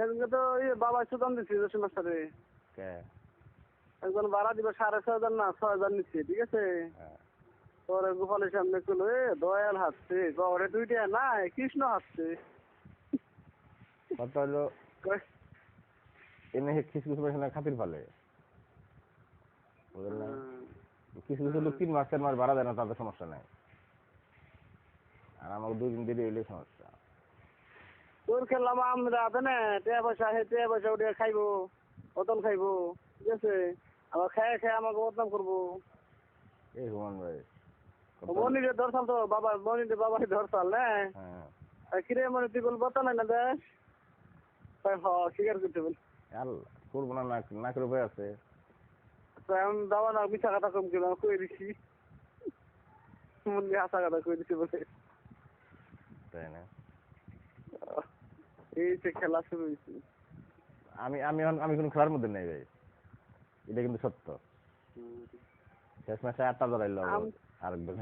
এদিকে তো ইয়ে বাবা সুদান দিচ্ছে জসিম মাস্টারে। একজন ভাড়া দিবে সাড়ে ছয় হাজার না ছয় হাজার নিচ্ছে ঠিক আছে? হ্যাঁ। পরে গোপালের সামনে কইলো এ দয়াল হাসছে গড়ে দুইটা নাই কৃষ্ণ হাসছে কথা হলো এনে কিছু খাতির পালে। লোক তিন মাস চার মাস ভাড়া দেয় না তাদের সমস্যা নাই। আর আমাকে দুদিন দেরি হইলে সমস্যা। তোর খেললাম আমরা না টেয়া পয়সা হে টেয়া পয়সা উঠে খাইবো ওতন খাইবো ঠিক আছে? আবার খায় খায় আমাকে বদনাম করব। এই হুমান ভাই মনিরে ধরসাল তো বাবা মনিরে বাবা ধরসাল না হ্যাঁ। আর কিরে মনে তুই বল বতা না দেশ? তাই হ স্বীকার করতে বল। করব না নাক নাকের উপায় আছে। আমি বাবা না মিথ্যা কথা কম কিলো কই দিছি। মনে হাসা কথা কই দিছি বলে। তাই না? এই যে খেলা শুরু হয়েছে আমি আমি আমি কোনো খেলার মধ্যে নেই ভাই। এটা কিন্তু সত্য। শেষ ম্যাচে আটটা ধরাইলো আরেকবার